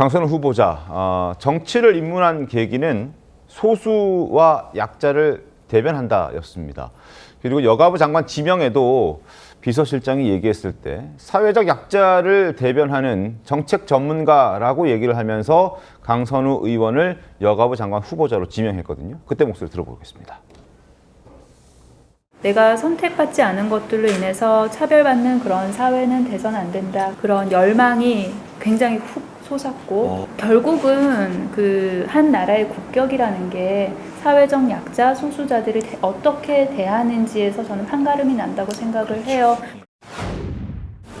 강선우 후보자 어, 정치를 입문한 계기는 소수와 약자를 대변한다였습니다. 그리고 여가부 장관 지명에도 비서실장이 얘기했을 때 사회적 약자를 대변하는 정책 전문가라고 얘기를 하면서 강선우 의원을 여가부 장관 후보자로 지명했거든요. 그때 목소리 들어보겠습니다. 내가 선택받지 않은 것들로 인해서 차별받는 그런 사회는 돼선 안 된다. 그런 열망이 굉장히 훅 솟았고 어. 결국은 그 한 나라의 국격이라는 게 사회적 약자 소수자들을 대- 어떻게 대하는지에서 저는 판가름이 난다고 생각을 해요.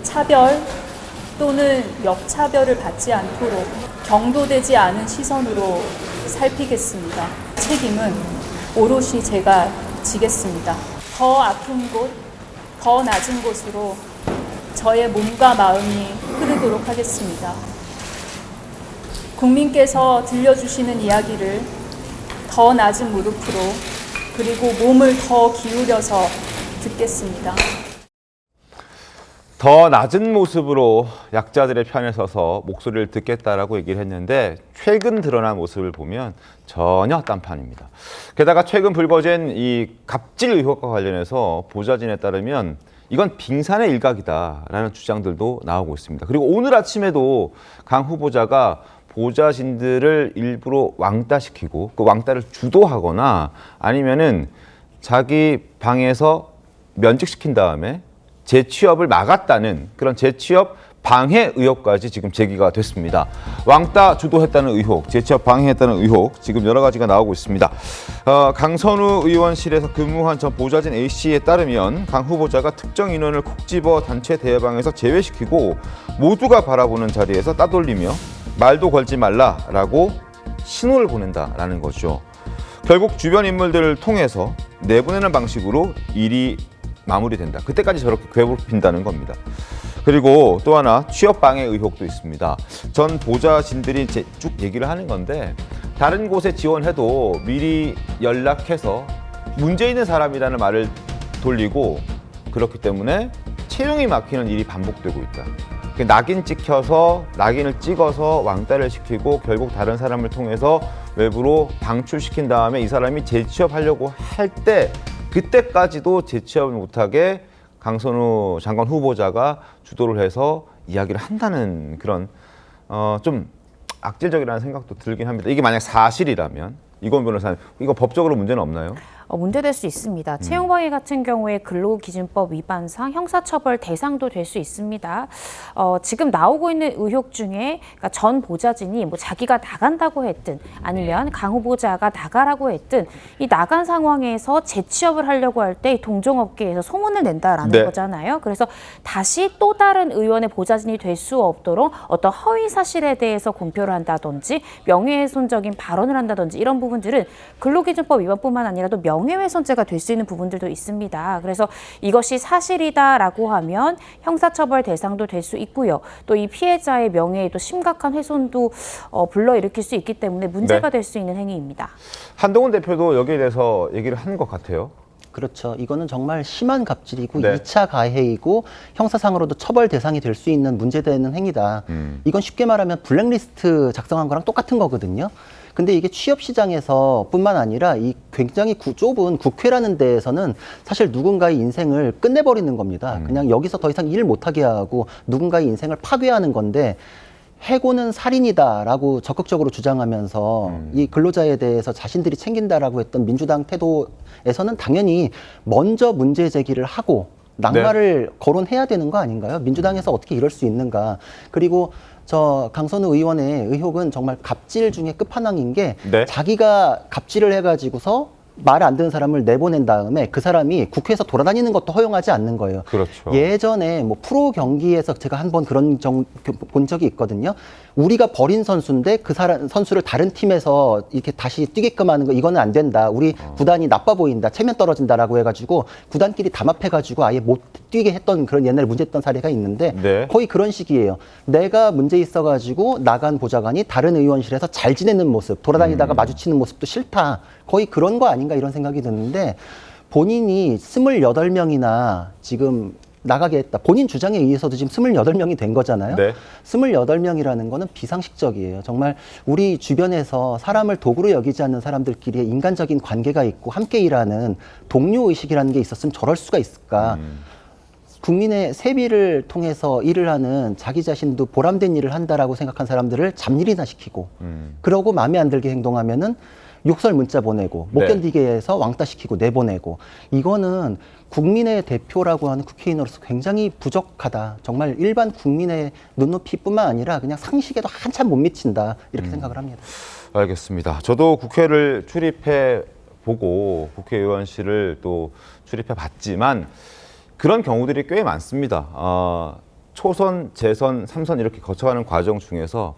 차별 또는 역차별을 받지 않도록 경도되지 않은 시선으로 살피겠습니다. 책임은 오롯이 제가 지겠습니다. 더 아픈 곳, 더 낮은 곳으로 저의 몸과 마음이 흐르도록 하겠습니다. 국민께서 들려주시는 이야기를 더 낮은 무릎으로 그리고 몸을 더 기울여서 듣겠습니다. 더 낮은 모습으로 약자들의 편에 서서 목소리를 듣겠다라고 얘기를 했는데 최근 드러난 모습을 보면 전혀 딴판입니다. 게다가 최근 불거진 이 갑질 의혹과 관련해서 보좌진에 따르면 이건 빙산의 일각이다라는 주장들도 나오고 있습니다. 그리고 오늘 아침에도 강 후보자가 보좌진들을 일부러 왕따시키고 그 왕따를 주도하거나 아니면은 자기 방에서 면직시킨 다음에 재취업을 막았다는 그런 재취업 방해 의혹까지 지금 제기가 됐습니다. 왕따 주도했다는 의혹, 재취업 방해했다는 의혹 지금 여러 가지가 나오고 있습니다. 어, 강선우 의원실에서 근무한 전 보좌진 A 씨에 따르면 강 후보자가 특정 인원을 콕 집어 단체 대회방에서 제외시키고 모두가 바라보는 자리에서 따돌리며 말도 걸지 말라라고 신호를 보낸다라는 거죠. 결국 주변 인물들을 통해서 내보내는 방식으로 일이 마무리된다. 그때까지 저렇게 괴롭힌다는 겁니다. 그리고 또 하나 취업 방해 의혹도 있습니다. 전 보좌진들이 쭉 얘기를 하는 건데 다른 곳에 지원해도 미리 연락해서 문제 있는 사람이라는 말을 돌리고 그렇기 때문에 채용이 막히는 일이 반복되고 있다. 그 낙인 찍혀서 낙인을 찍어서 왕따를 시키고 결국 다른 사람을 통해서 외부로 방출시킨 다음에 이 사람이 재취업하려고 할 때 그때까지도 재취업을 못하게 강선우 장관 후보자가 주도를 해서 이야기를 한다는 그런 어, 좀 악질적이라는 생각도 들긴 합니다. 이게 만약 사실이라면 이건 변호사님 이거 법적으로 문제는 없나요? 어, 문제될 수 있습니다. 채용방해 같은 경우에 근로기준법 위반상 형사처벌 대상도 될 수 있습니다. 어, 지금 나오고 있는 의혹 중에 그러니까 전 보좌진이 뭐 자기가 나간다고 했든 아니면 강 후보자가 나가라고 했든 이 나간 상황에서 재취업을 하려고 할 때 동종업계에서 소문을 낸다라는 네. 거잖아요. 그래서 다시 또 다른 의원의 보좌진이 될 수 없도록 어떤 허위 사실에 대해서 공표를 한다든지 명예훼손적인 발언을 한다든지 이런 부분들은 근로기준법 위반뿐만 아니라 또 명 예훼손죄가 될 수 있는 부분들도 있습니다. 그래서 이것이 사실이다라고 하면 형사처벌 대상도 될 수 있고요. 또 이 피해자의 명예에도 심각한 훼손도 어, 불러일으킬 수 있기 때문에 문제가 네. 될수 있는 행위입니다. 한동훈 대표도 여기에 대해서 얘기를 한 것 같아요. 그렇죠. 이거는 정말 심한 갑질이고 네. 이 2차 가해이고 형사상으로도 처벌 대상이 될 수 있는 문제되는 행위다. 음. 이건 쉽게 말하면 블랙리스트 작성한 거랑 똑같은 거거든요. 근데 이게 취업 시장에서 뿐만 아니라 이 굉장히 구- 좁은 국회라는 데에서는 사실 누군가의 인생을 끝내버리는 겁니다. 음. 그냥 여기서 더 이상 일 못하게 하고 누군가의 인생을 파괴하는 건데 해고는 살인이다라고 적극적으로 주장하면서 음. 이 근로자에 대해서 자신들이 챙긴다라고 했던 민주당 태도에서는 당연히 먼저 문제 제기를 하고 낙마를 네. 거론해야 되는 거 아닌가요? 민주당에서 어떻게 이럴 수 있는가? 그리고 저 강선우 의원의 의혹은 정말 갑질 중에 끝판왕인 게 네. 자기가 갑질을 해가지고서 말안 듣는 사람을 내보낸 다음에 그 사람이 국회에서 돌아다니는 것도 허용하지 않는 거예요. 그렇죠. 예전에 뭐 프로 경기에서 제가 한 번 그런 정, 그- 본 적이 있거든요. 우리가 버린 선수인데 그 사람 선수를 다른 팀에서 이렇게 다시 뛰게끔 하는 거 이거는 안 된다. 우리 어. 구단이 나빠 보인다. 체면 떨어진다라고 해가지고 구단끼리 담합해가지고 아예 못 뛰게 했던 그런 옛날에 문제했던 사례가 있는데 네. 거의 그런 식이에요. 내가 문제 있어가지고 나간 보좌관이 다른 의원실에서 잘 지내는 모습, 음. 돌아다니다가 마주치는 모습도 싫다. 거의 그런 거 아닌가 이런 생각이 드는데 본인이 스물여덟 명이나 지금 나가게 했다. 본인 주장에 의해서도 지금 28명이 된 거잖아요. 네. 28명이라는 거는 비상식적이에요. 정말 우리 주변에서 사람을 도구로 여기지 않는 사람들끼리의 인간적인 관계가 있고 함께 일하는 동료 의식이라는 게 있었으면 저럴 수가 있을까? 국민의 세비를 통해서 일을 하는 자기 자신도 보람된 일을 한다라고 생각한 사람들을 잡일이나 시키고 음. 그러고 마음에 안 들게 행동하면은 욕설 문자 보내고 못 네. 견디게 해서 왕따 시키고 내보내고 이거는 국민의 대표라고 하는 국회의원으로서 굉장히 부족하다. 정말 일반 국민의 눈높이뿐만 아니라 그냥 상식에도 한참 못 미친다 이렇게 음. 생각을 합니다. 알겠습니다. 저도 국회를 출입해 보고 국회의원실을 또 출입해 봤지만 그런 경우들이 꽤 많습니다. 아, 초선, 재선, 삼선 이렇게 거쳐가는 과정 중에서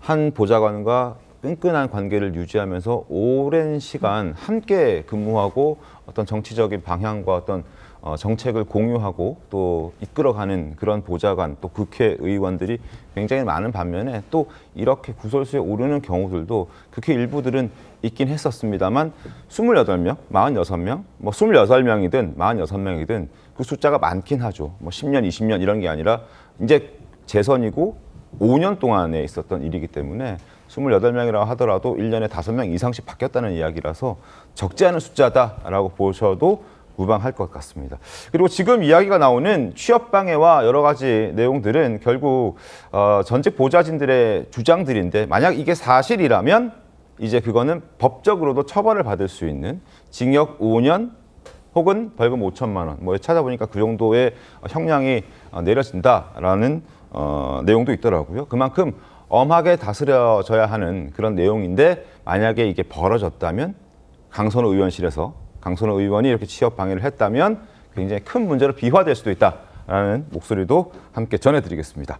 한 보좌관과 끈끈한 관계를 유지하면서 오랜 시간 함께 근무하고 어떤 정치적인 방향과 어떤 어, 정책을 공유하고 또 이끌어가는 그런 보좌관 또 국회의원들이 굉장히 많은 반면에 또 이렇게 구설수에 오르는 경우들도 국회 일부들은 있긴 했었습니다만 28명, 46명, 뭐 26명이든 46명이든 그 숫자가 많긴 하죠. 뭐 10년, 20년 이런 게 아니라 이제 재선이고 5년 동안에 있었던 일이기 때문에 28명이라고 하더라도 1년에 5명 이상씩 바뀌었다는 이야기라서 적지 않은 숫자다라고 보셔도 무방할 것 같습니다. 그리고 지금 이야기가 나오는 취업 방해와 여러 가지 내용들은 결국 어, 전직 보좌진들의 주장들인데 만약 이게 사실이라면 이제 그거는 법적으로도 처벌을 받을 수 있는 징역 5년 혹은 벌금 5천만 원. 뭐 찾아보니까 그 정도의 형량이 어, 내려진다라는 어, 내용도 있더라고요. 그만큼 엄하게 다스려져야 하는 그런 내용인데 만약에 이게 벌어졌다면 강선호 의원실에서 강선호 의원이 이렇게 취업 방해를 했다면 굉장히 큰 문제로 비화될 수도 있다라는 목소리도 함께 전해드리겠습니다.